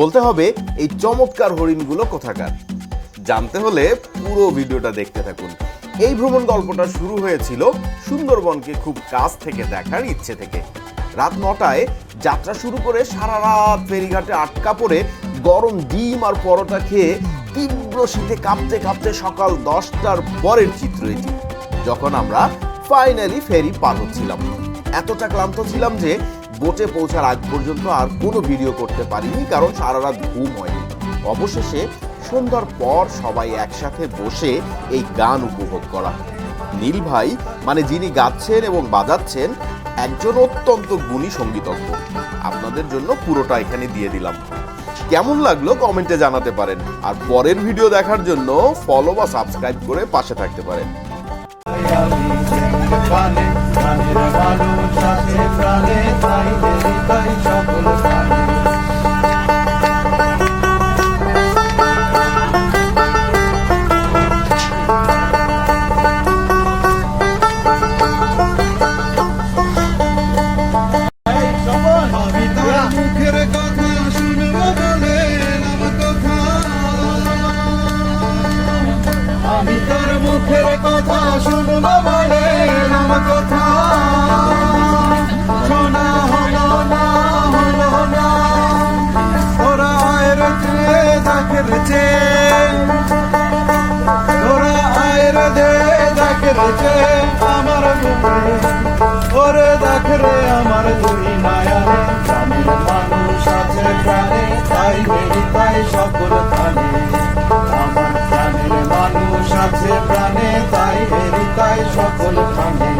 বলতে হবে, এই চমৎকার হরিণগুলো কোথাকার। জানতে হলে পুরো ভিডিওটা দেখতে থাকুন। এই ভ্রমণ গল্পটা শুরু হয়েছিল সুন্দরবনকে খুব কাছ থেকে দেখার ইচ্ছে থেকে। রাত নটায় যাত্রা শুরু করে সারা রাত ফেরিঘাটে আটকা পড়ে গরম ডিম আর পরোটা খেয়ে তীব্র শীতে কাঁপতে কাঁপতে সকাল দশটার পরের চিত্র এটি, যখন আমরা ফাইনালি ফেরি পার হচ্ছিলাম। এতটা ক্লান্ত ছিলাম যে বোটে পৌঁছার আগ পর্যন্ত আর কোনো ভিডিও করতে পারিনি, কারণ সারা রাত ঘুম হয়নি। অবশেষে সন্ধ্যার পর সবাই একসাথে বসে এই গান উপভোগ করা নীল ভাই মানে যিনি গাচ্ছেন এবং বাজাচ্ছেন, একজন অত্যন্ত গুণী সঙ্গীতজ্ঞ। আপনাদের জন্য পুরোটা এখানে দিয়ে দিলাম। কেমন লাগল কমেন্টে জানাতে পারেন। আর পরের ভিডিও দেখার জন্য ফলো বা সাবস্ক্রাইব করে পাশে থাকতে পারেন। তাই সকল প্রাণে আমি তোর মুখের কথা শুনব চেয়ে আমার বুকে। ওরে দেখ রে আমার দুই মায়ারে, গ্রামের মানুষ আছে প্রাণে তাই মেরি তাই সকল প্রাণে। আমার প্রাণের মানুষ আছে প্রাণে তাই মেরি তাই সকল প্রাণে।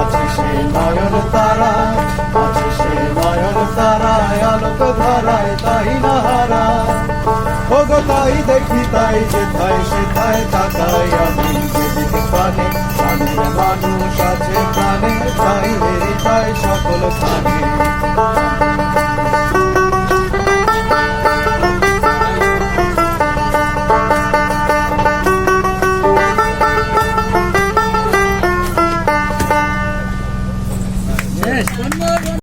আছে সে নয়ন তারা, আছে সে নয়ন তারায় আলোক ধারায় তাই না হারা তাই দেখি তাই যে তাই সে তাই আছে প্রাণে তাই হেরি তাই সকল স্থানে